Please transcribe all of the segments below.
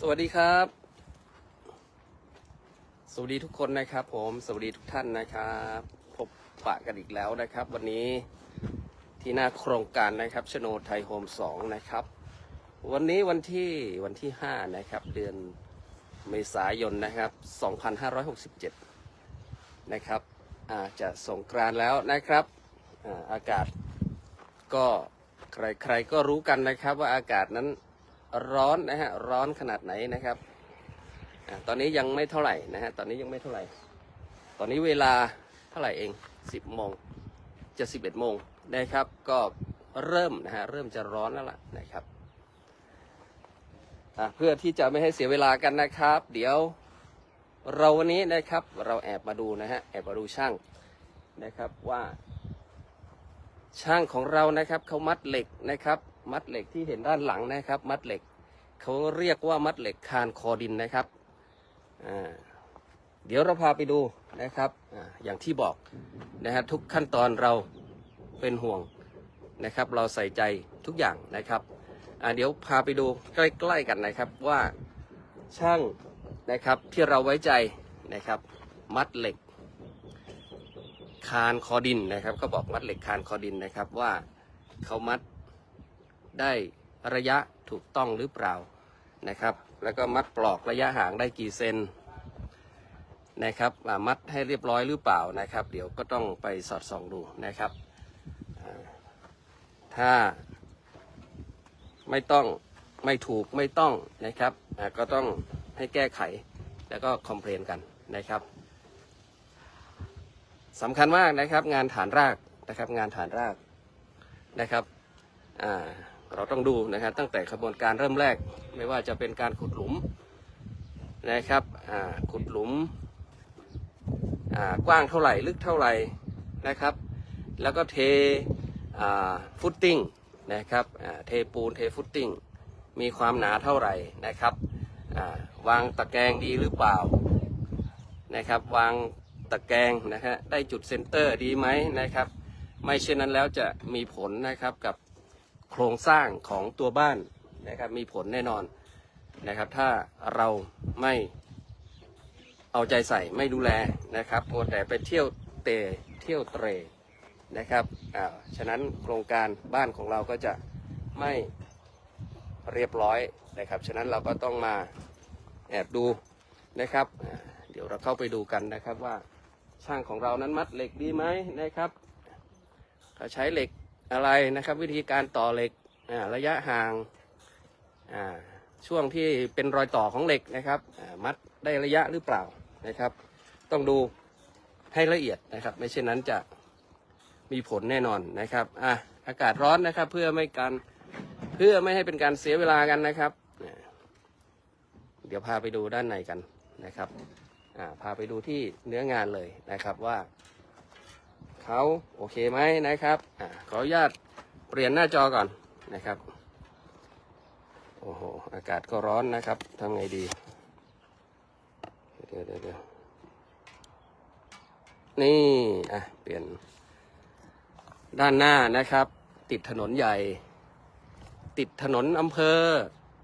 สวัสดีครับ สวัสดีทุกคนนะครับ ผมสวัสดีทุกท่านนะครับ พบปะกันอีกแล้วนะครับ วันนี้ที่หน้าโครงการนะครับชโนไทยโฮมสองนะครับ วันนี้วันที่วันที่ห้านะครับ เดือนเมษายนนะครับ2567นห้าร้อยหกสิบเจ็ดนะครับอาจะสงกรานแล้วนะครับอาอากาศก็ใครๆก็รู้กันนะครับว่าอากาศนั้น ร้อนนะฮะร้อนขนาดไหนนะครับอตอนนี้ยังไม่เท่าไหร่นะฮะตอนนี้ยังไม่เท่าไหร่ ตอนนี้เวลาเท่าไหร่เอง 10โมงจะ 11โมงนะครับ ก็เริ่มนะฮะเริ่มจะร้อนแล้วล่ะนะครับเพื่อที่จะไม่ให้เสียเวลากันนะครับ เดี๋ยวเราวันนี้นะครับเราแอบมาดูนะฮะแอบมาดูช่างนะครับว่า ช่างของเรานะครับเขามัดเหล็กนะครับ มัดเหล็กที่เห็นด้านหลังนะครับ มัดเหล็กเขาเรียกว่ามัดเหล็กคานคอดินนะครับเดี๋ยวเราพาไปดูนะครับออย่างที่บอกนะฮะทุกขั้นตอนเราเป็นห่วงนะครับ เราใส่ใจทุกอย่างนะครับเดี๋ยวพาไปดูใกล้ๆกันนะครับว่าช่างนะครับที่เราไว้ใจนะครับ มัดเหล็ก คานคอดินนะครับเขาบอกมัดเหล็กคานคอดินนะครับว่าเขามัด ได้ระยะถูกต้องหรือเปล่านะครับ แล้วก็มัดปลอกระยะห่างได้กี่เซนนะครับมัดให้เรียบร้อยหรือเปล่านะครับ เดี๋ยวก็ต้องไปสอดส่องดูนะครับ ถ้าไม่ต้องไม่ถูกไม่ต้องนะครับก็ต้องให้แก้ไขแล้วก็คอมเพลนกันนะครับสำคัญมากนะครับงานฐานรากนะครับงานฐานรากนะครับอ่า เราต้องดูนะครับตั้งแต่ขบวนการเริ่มแรก ไม่ว่าจะเป็นการขุดหลุมนะครับขุดหลุมกว้างเท่าไหร่ลึกเท่าไหร่นะครับ แล้วก็เทฟุตติ้งนะครับเทปูนเทฟุตติ้งมีความหนาเท่าไหร่นะครับวางตะแกรงดีหรือเปล่านะครับ วางตะแกรงนะฮะได้จุดเซนเตอร์ดีไหมนะครับ ไม่เช่นนั้นแล้วจะมีผลนะครับกับ โครงสร้างของตัวบ้านนะครับมีผลแน่นอนนะครับ ถ้าเราไม่เอาใจใส่ไม่ดูแลนะครับมัวแต่ไปเที่ยวเตะเที่ยวเตรนะครับอ่าฉะนั้นโครงการบ้านของเราก็จะไม่เรียบร้อยนะครับ ฉะนั้นเราก็ต้องมาแอบดูนะครับ เดี๋ยวเราเข้าไปดูกันนะครับว่าช่างของเรานั้นมัดเหล็กดีไหมนะครับ ถ้าใช้เหล็ก อะไรนะครับ วิธีการต่อเหล็กระยะห่างาช่วงที่เป็นรอยต่อของเหล็กนะครับมัดได้ระยะหรือเปล่านะครับ ต้องดูให้ละเอียดนะครับ ไม่เช่นนั้นจะมีผลแน่นอนนะครับอะอากาศร้อนนะครับ เพื่อไม่การเพื่อไม่ให้เป็นการเสียเวลากันนะครับ เดี๋ยวพาไปดูด้านในกันนะครับอ่าพาไปดูที่เนื้องานเลยนะครับว่า เขาโอเคไหมนะครับอขออนุญาตเปลี่ยนหน้าจอก่อนนะครับโอ้โหอากาศก็ร้อนนะครับทำไงดีเดี๋ยวเดี๋ยวเดี๋ยวนี่อะเปลี่ยน ด้านหน้านะครับ ติดถนนใหญ่ ติดถนนอำเภอ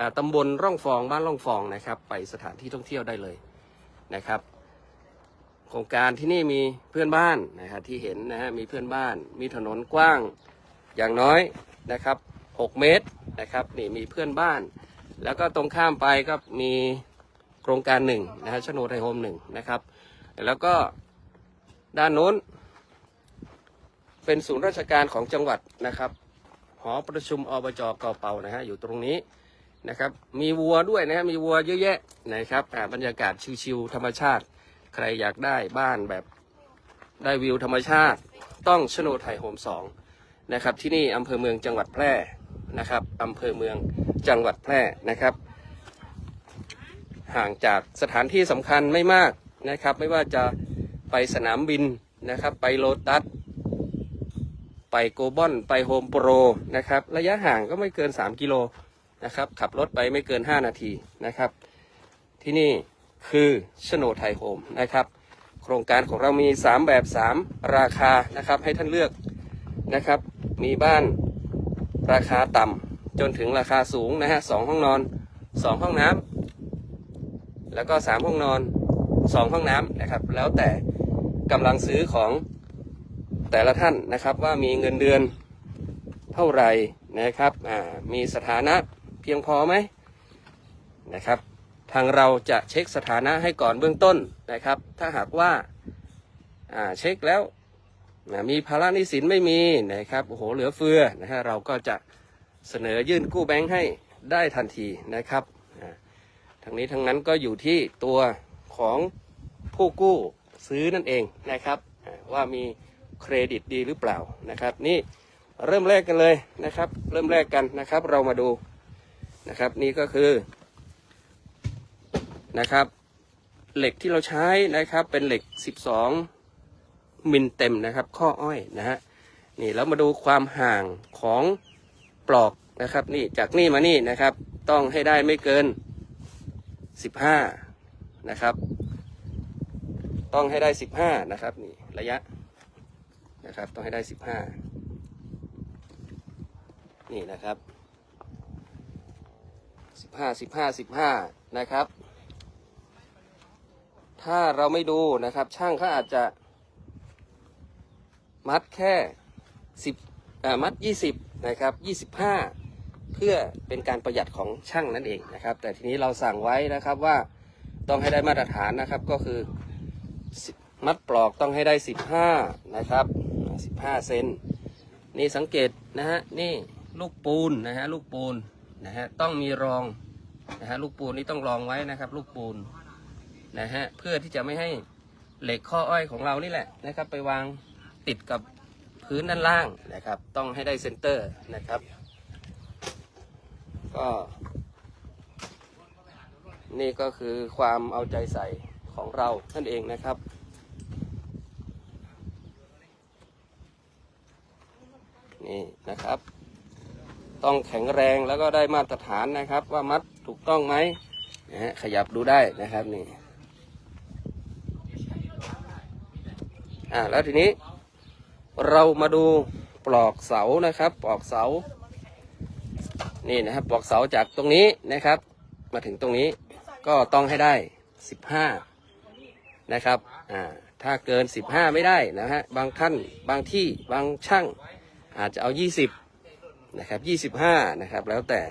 อตำบลร่องฟองบ้านร่องฟองนะครับ ไปสถานที่ท่องเที่ยวได้เลยนะครับ โครงการที่นี่มีเพื่อนบ้านนะครับที่เห็นนะฮะมีเพื่อนบ้าน มีถนนกว้างอย่างน้อยนะครับ 6 เมตรนะครับนี่มีเพื่อนบ้าน แล้วก็ตรงข้ามไปก็มีโครงการหนึ่งนะฮะชโนไทยโฮมหนึ่งนะครับ แล้วก็ด้านโน้น เป็นศูนย์ราชการของจังหวัดนะครับหอประชุมอบจเกาเปานะฮะอยู่ตรงนี้นะครับ มีวัวด้วยนะฮะมีวัวเยอะแยะนะครับบรรยากาศชิวๆธรรมชาติ ใครอยากได้บ้านแบบได้วิวธรรมชาติ ต้องชโนไทยโฮมสองนะครับที่นี่อำเภอเมืองจังหวัดแพร่นะครับอำเภอเมืองจังหวัดแพร่นะครับ ห่างจากสถานที่สำคัญไม่มากนะครับ ไม่ว่าจะไปสนามบินนะครับ ไปโลตัสไปโกบอน ไปโฮมโปรนะครับ ระยะห่างก็ไม่เกิน 3 กิโลนะครับ ขับรถไปไม่เกิน 5 นาทีนะครับ ที่นี่ คือชโนไทยโฮมนะครับ โครงการของเรามี 3 แบบ 3 ราคานะครับให้ท่านเลือกนะครับ มีบ้านราคาต่ำจนถึงราคาสูงนะฮะสองห้องนอน 2 ห้องน้แล้วก็สามห้องนอนสองห้องน้ำนะครับ แล้วแต่กำลังซื้อของแต่ละท่านนะครับว่ามีเงินเดือนเท่าไหร่นะครับ มีสถานะเพียงพอไหมนะครับ ทางเราจะเช็คสถานะให้ก่อนเบื้องต้นนะครับ ถ้าหากว่าเช็คแล้วมีภาระหนี้สินไม่มีนะครับโอ้โหเหลือเฟือนะฮะเราก็จะเสนอยื่นกู้แบงค์ให้ได้ทันทีนะครับทั้งนี้ทั้งนั้นก็อยู่ที่ตัวของผู้กู้ซื้อนั่นเองนะครับ ว่ามีเครดิตดีหรือเปล่านะครับ นี่เริ่มแรกกันเลยนะครับ เริ่มแรกกันนะครับ เรามาดูนะครับ นี่ก็คือ นะครับ เหล็กที่เราใช้นะครับเป็นเหล็ก 12 มิลเต็มนะครับ ข้ออ้อยนะฮะนี่แล้วมาดูความห่างของปลอกนะครับนี่จากนี่มานี่นะครับ ต้องให้ได้ไม่เกิน 15 นะครับ ต้องให้ได้ 15 นะครับนี่ระยะนะครับ ต้องให้ได้ 15 นี่นะครับ 15 15 15 นะครับ ถ้าเราไม่ดูนะครับ ช่างเขาอาจจะ มัดแค่สิบมัดยี่สิบนะครับยี่สิบห้าเพื่อเป็นการประหยัดของช่างนั่นเองนะครับ แต่ทีนี้เราสั่งไว้นะครับว่าต้องให้ได้มาตรฐานนะครับก็คือมัดปลอกต้องให้ได้สิบห้านะครับสิบห้าเซน นี่สังเกตนะฮะ นี่ลูกปูนนะฮะ ลูกปูนนะฮะ ต้องมีรองนะฮะ ลูกปูนนี่ต้องรองไว้นะครับ ลูกปูน นะฮะเพื่อที่จะไม่ให้เหล็กข้ออ้อยของเรานี่แหละนะครับ ไปวางติดกับพื้นด้านล่างนะครับ ต้องให้ได้เซนเตอร์นะครับ ก็ นี่ก็คือความเอาใจใส่ของเรานั่นเองนะครับนี่นะครับ ต้องแข็งแรงแล้วก็ได้มาตรฐานนะครับ ว่ามัดถูกต้องไหมนะฮะขยับดูได้นะครับนี่ อ่าแล้วทีนี้ เรามาดูปลอกเสานะครับ ปลอกเสา นี่นะครับ ปลอกเสาจากตรงนี้นะครับ มาถึงตรงนี้ก็ต้องให้ได้สิบห้านะครับอ่าถ้าเกินสิบห้าไม่ได้นะฮะบางท่านบางที่บางช่างอาจจะเอายี่สิบนะครับยี่สิบห้านะครับแล้วแต่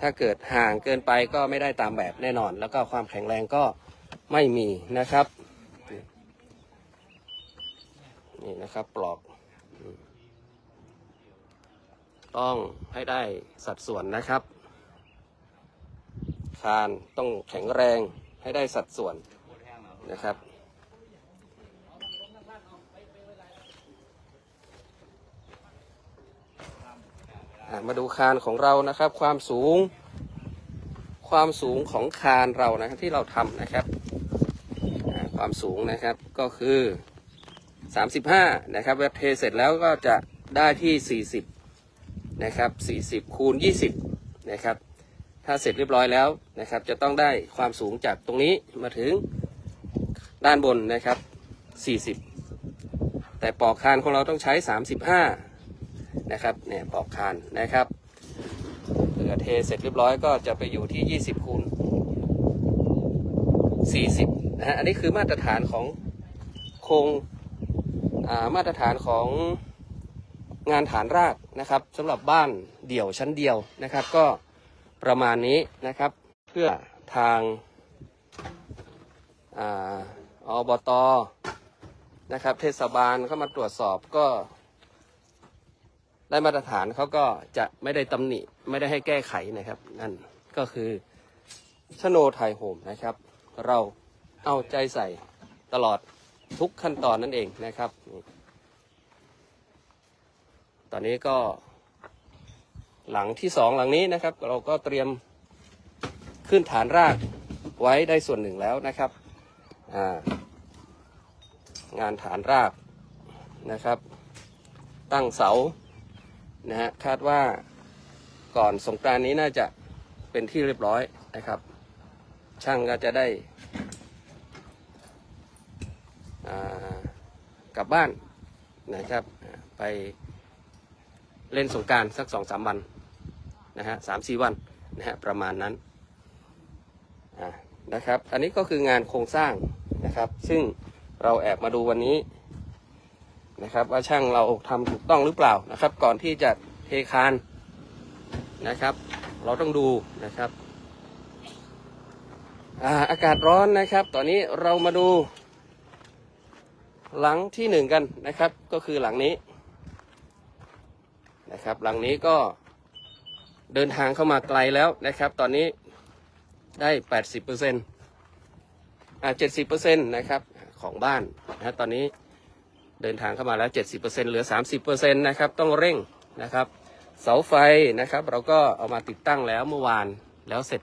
ถ้าเกิดห่างเกินไปก็ไม่ได้ตามแบบแน่นอน แล้วก็ความแข็งแรงก็ไม่มีนะครับ นี่นะครับปลอก ต้องให้ได้สัดส่วนนะครับ คานต้องแข็งแรงให้ได้สัดส่วนนะครับมาดูคานของเรานะครับ ความสูง ความสูงของคานเรานะครับที่เราทำนะครับ ความสูงนะครับก็คือ 35 นะครับเวลาเทเสร็จแล้วก็จะได้ที่ 40 นะครับ 40 คูณ 20 นะครับ ถ้าเสร็จเรียบร้อยแล้วนะครับ จะต้องได้ความสูงจากตรงนี้มาถึงด้านบนนะครับ 40 แต่ปอกคานของเราต้องใช้ 35 นะครับ เนี่ยปอกคานนะครับเมื่อเทเสร็จเรียบร้อยก็จะไปอยู่ที่ 20 คูณ 40 นะฮะ อันนี้คือมาตรฐานของโครง มาตรฐานของงานฐานรากนะครับสำหรับบ้านเดี่ยวชั้นเดียวนะครับ ก็ประมาณนี้นะครับ เพื่อทางอาอบตนะครับ เทศบาลเข้ามาตรวจสอบก็ ได้มาตรฐานเขาก็จะไม่ได้ตำหนิไม่ได้ให้แก้ไขนะครับ นั่นก็คือชโนไทยโฮมนะครับ เราเอาใจใส่ตลอด ทุกขั้นตอนนั่นเองนะครับ ตอนนี้ก็ หลังที่สองหลังนี้นะครับ เราก็เตรียมขึ้นฐานรากไว้ได้ส่วนหนึ่งแล้วนะครับางานฐานรากนะครับ ตั้งเสานะฮะคาดว่าก่อนสงกรานนี้น่าจะเป็นที่เรียบร้อยนะครับ ช่างก็จะได้ อ่า กลับบ้านนะครับ ไปเล่นสงการสักสองสามวันนะฮะสามสี่วันนะฮะประมาณนั้นนะครับ อันนี้ก็คืองานโครงสร้างนะครับ ซึ่งเราแอบมาดูวันนี้นะครับ ว่าช่างเราทำถูกต้องหรือเปล่านะครับ ก่อนที่จะเทคานนะครับ เราต้องดูนะครับอาอากาศร้อนนะครับ ตอนนี้เรามาดู หลังที่หนึ่งกันนะครับ ก็คือหลังนี้นะครับ หลังนี้ก็เดินทางเข้ามาไกลแล้วนะครับ ตอนนี้ได้80%อ่า70%นต์นะครับของบ้านนะตอนนี้เดินทางเข้ามาแล้ว70%เปอร์เซ็นต์เหลือ30%นะครับต้องเร่งนะครับ เสาไฟนะครับ เราก็เอามาติดตั้งแล้วเมื่อวานแล้วเสร็จ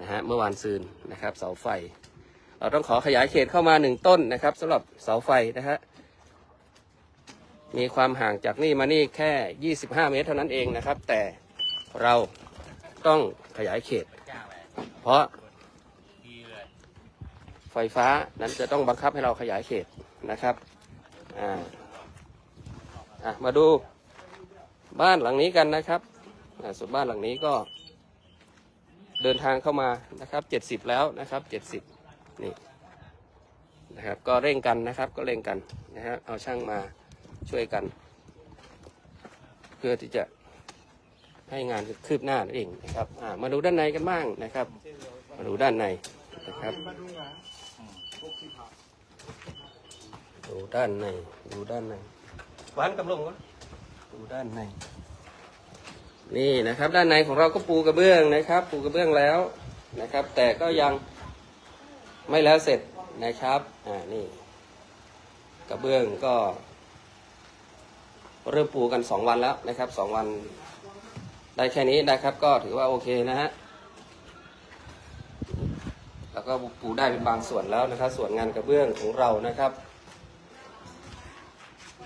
นะฮะเมื่อวานซืนนะครับ เสาไฟ เราต้องขอขยายเขตเข้ามาหนึ่งต้นนะครับสำหรับเสาไฟนะฮะมีความห่างจากนี่มานี่แค่ 25 เมตรเท่านั้นเองนะครับ แต่เราต้องขยายเขต เพราะไฟฟ้านั้นจะต้องบังคับให้เราขยายเขตนะครับอ่าอะมาดูบ้านหลังนี้กันนะครับส่วนบ้านหลังนี้ก็เดินทางเข้ามานะครับ 70 แล้วนะครับ 70 นี่นะครับก็เร่งกันนะครับก็เร่งกันนะฮะเอาช่างมาช่วยกัน เพื่อที่จะให้งานคืบหน้านั่นเองนะครับอ่ามาดูด้านในกันบ้างนะครับ มาดูด้านในนะครับดูด้านในดูด้านในวานกำลงวะดูด้านใน นี่นะครับ ด้านในของเราก็ปูกระเบื้องนะครับ ปูกระเบื้องแล้วนะครับ แต่ก็ยัง ไม่แล้วเสร็จนะครับ อ่า นี่ กระเบื้องก็ เริ่มปูกันสองวันแล้วนะครับสองวัน ได้แค่นี้นะครับ ก็ถือว่าโอเคนะฮะ แล้วก็ปูได้เป็นบางส่วนแล้วนะครับ ส่วนงานกระเบื้องของเรานะครับ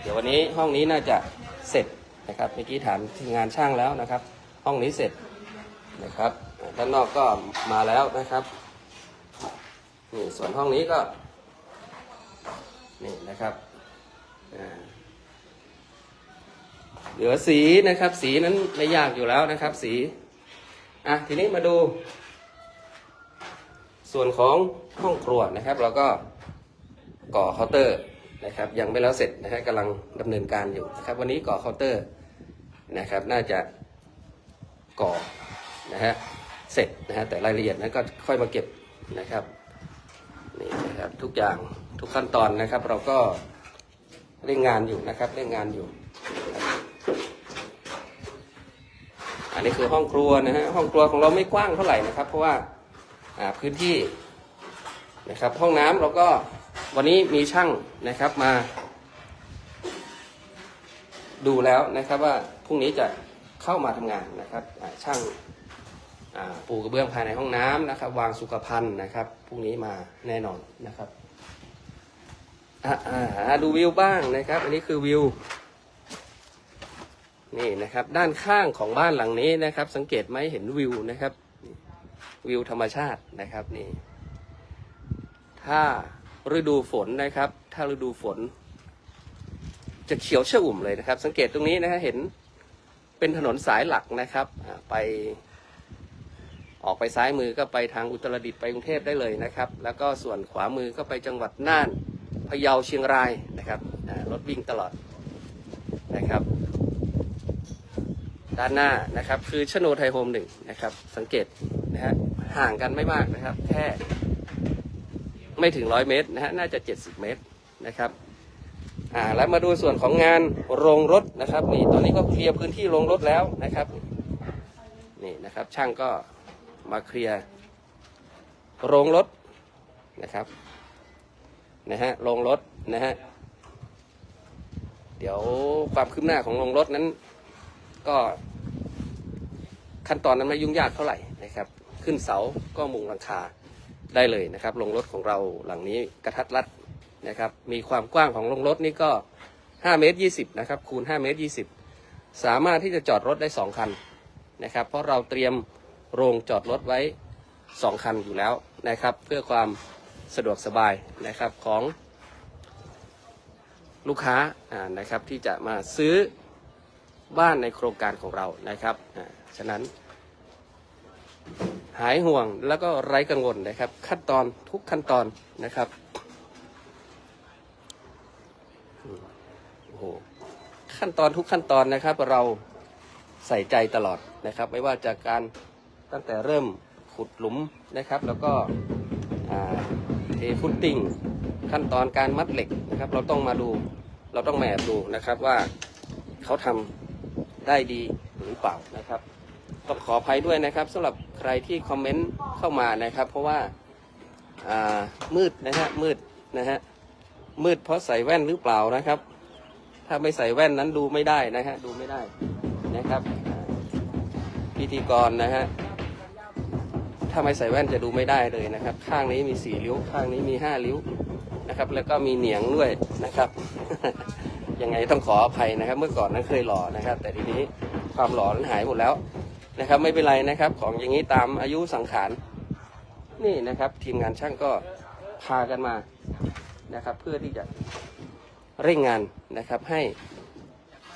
เดี๋ยววันนี้ห้องนี้น่าจะเสร็จนะครับ เมื่อกี้ถามทีมงานช่างแล้วนะครับ ห้องนี้เสร็จนะครับ ด้านนอกก็มาแล้วนะครับ นี่ส่วนห้องนี้ก็ นี่นะครับอ่าเหลือสีนะครับ สีนั้นไม่ยากอยู่แล้วนะครับ สีอะทีนี้มาดู ส่วนของห้องครัวนะครับ เราก็ก่อเคาน์เตอร์นะครับ ยังไม่แล้วเสร็จนะฮะกำลังดำเนินการอยู่นะครับ วันนี้ก่อเคาน์เตอร์นะครับ น่าจะก่อนะฮะเสร็จนะฮะแต่รายละเอียดนั้นก็ค่อยมาเก็บนะครับ นี่นะครับทุกอย่างทุกขั้นตอนนะครับ เราก็เร่งงานอยู่นะครับเร่งงานอยู่ อันนี้คือห้องครัวนะฮะห้องครัวของเราไม่กว้างเท่าไหร่นะครับ เพราะว่าอ่าพื้นที่นะครับ ห้องน้ำเราก็วันนี้มีช่างนะครับมา ดูแล้วนะครับว่าพรุ่งนี้จะเข้ามาทำงานนะครับช่าง ปูกระเบื้องภายในห้องน้ำนะครับ วางสุขภัณฑ์นะครับพรุ่งนี้มาแน่นอนนะครับดูวิวบ้างนะครับ อันนี้คือวิวนี่นะครับ ด้านข้างของบ้านหลังนี้นะครับ สังเกตไหมเห็นวิวนะครับ วิวธรรมชาตินะครับนี่ ถ้าฤดูฝนนะครับ ถ้าฤดูฝน จะเขียวชอุ่มเลยนะครับ สังเกตตรงนี้นะฮะเห็นเป็นถนนสายหลักนะครับไป ออกไปซ้ายมือก็ไปทางอุตรดิตถ์ไปกรุงเทพได้เลยนะครับ แล้วก็ส่วนขวามือก็ไปจังหวัดน่านพะเยาเชียงรายนะครับรถวิ่งตลอดนะครับ ด้านหน้านะครับคือชโนไทยโฮมหนึ่งนะครับ สังเกตนะฮะห่างกันไม่มากนะครับ แค่ไม่ถึงร้อยเมตรนะฮะน่าจะเจ็ดสิบเมตรนะครับอ่าแล้วมาดูส่วนของงานโรงรถนะครับนี่ตอนนี้ก็เคลียร์พื้นที่โรงรถแล้วนะครับนี่นะครับช่างก็ มาเคลียร์โรงรถนะครับนะฮะโรงรถนะฮะเดี๋ยวความคืบหน้าของโรงรถนั้น ก็ขั้นตอนนั้นไม่ยุ่งยากเท่าไหร่นะครับ ขึ้นเสาก็มุงหลังคาได้เลยนะครับโรงรถของเราหลังนี้กระทัดรัดนะครับ มีความกว้างของโรงรถนี่ก็5เมตร20นะครับคูณ5เมตร20 สามารถที่จะจอดรถได้ 2 คันนะครับ เพราะเราเตรียม โรงจอดรถไว้สองคันอยู่แล้วนะครับ เพื่อความสะดวกสบายนะครับของลูกค้าอ่านะครับที่จะมาซื้อบ้านในโครงการของเรานะครับอ่าฉะนั้นหายห่วงแล้วก็ไร้กังวลนะครับ ขั้นตอนทุกขั้นตอนนะครับโอ้โหขั้นตอนทุกขั้นตอนนะครับ เราใส่ใจตลอดนะครับ ไม่ว่าจากการ ตั้งแต่เริ่มขุดหลุมนะครับ แล้วก็เทฟุตติ้งขั้นตอนการมัดเหล็กนะครับ เราต้องมาดูเราต้องมาแอบดูนะครับว่าเขาทำได้ดีหรือเปล่านะครับต้องขออภัยด้วยนะครับสำหรับใครที่คอมเมนต์เข้ามานะครับ เพราะว่ามืดนะฮะมืดนะฮะมืดเพราะใส่แว่นหรือเปล่านะครับ ถ้าไม่ใส่แว่นนั้นดูไม่ได้นะฮะดูไม่ได้นะครับ พิธีกรนะฮะ ถ้าไม่ใส่แว่นจะดูไม่ได้เลยนะครับ ข้างนี้มีสี่ริ้ว ข้างนี้มีห้าริ้วนะครับ แล้วก็มีเหนียงด้วยนะครับ ยังไงต้องขออภัยนะครับ เมื่อก่อนนั้นเคยหล่อนะครับ แต่ทีนี้ความหล่อนั้นหายหมดแล้วนะครับ ไม่เป็นไรนะครับ ของอย่างนี้ตามอายุสังขารนี่นะครับ ทีมงานช่างก็พากันมานะครับ เพื่อที่จะเร่งงานนะครับให้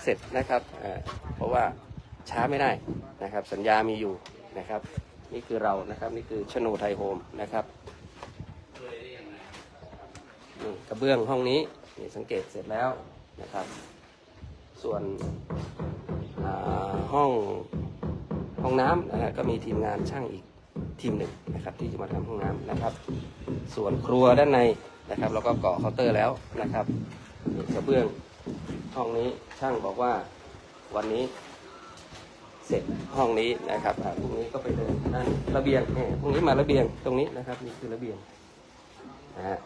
เสร็จนะครับเอ่อเพราะว่าช้าไม่ได้นะครับ สัญญามีอยู่นะครับ นี่คือเรานะครับ นี่คือชโนไทยโฮมนะครับนี่กระเบื้องห้องนี้นี่สังเกตเสร็จแล้วนะครับ ส่วนห้องห้องน้ำนะฮะก็มีทีมงานช่างอีกทีมหนึ่งนะครับ ที่จะมาทำห้องน้ำนะครับ ส่วนครัวด้านในนะครับเราก็ก่อเคาน์เตอร์แล้วนะครับมีกระเบื้องห้องนี้ช่างบอกว่าวันนี้ เสร็จห้องนี้นะครับพรุ่งนี้ก็ไปเดินนั่นระเบียงนี่พรุ่งนี้มาระเบียงตรงนี้นะครับนี่คือระเบียงนะฮะ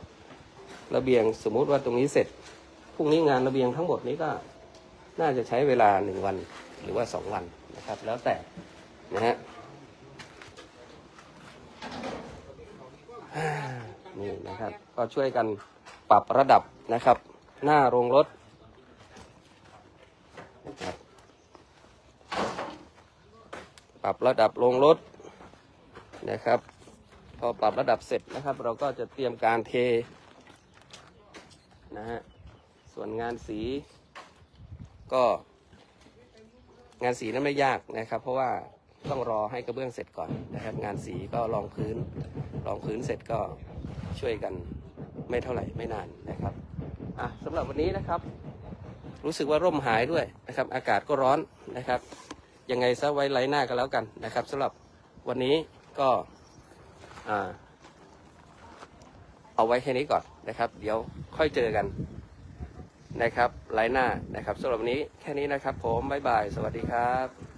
ระเบียงสมมุติว่าตรงนี้เสร็จพรุ่งนี้งานระเบียงทั้งหมดนี้ก็น่าจะใช้เวลาหนึ่งวันหรือว่าสองวันนะครับ แล้วแต่นะฮะนี่นะครับ ก็ช่วยกันปรับระดับนะครับ หน้าโรงรถนะครับ ปรับระดับโรงรถนะครับ พอปรับระดับเสร็จนะครับ เราก็จะเตรียมการเทนะฮะส่วนงานสีก็งานสีนั้นไม่ยากนะครับ เพราะว่าต้องรอให้กระเบื้องเสร็จก่อนนะครับ งานสีก็รองพื้นรองพื้นเสร็จก็ช่วยกันไม่เท่าไหร่ไม่นานนะครับอะสำหรับวันนี้นะครับ รู้สึกว่าร่มหายด้วยนะครับ อากาศก็ร้อนนะครับ ยังไงซะไว้ไลน์หน้ากันแล้วกันนะครับสำหรับวันนี้ก็เอาไว้แค่นี้ก่อนนะครับ เดี๋ยวค่อยเจอกันนะครับไลน์หน้านะครับสำหรับวันนี้แค่นี้นะครับ ผมบ๊ายบาย สวัสดีครับ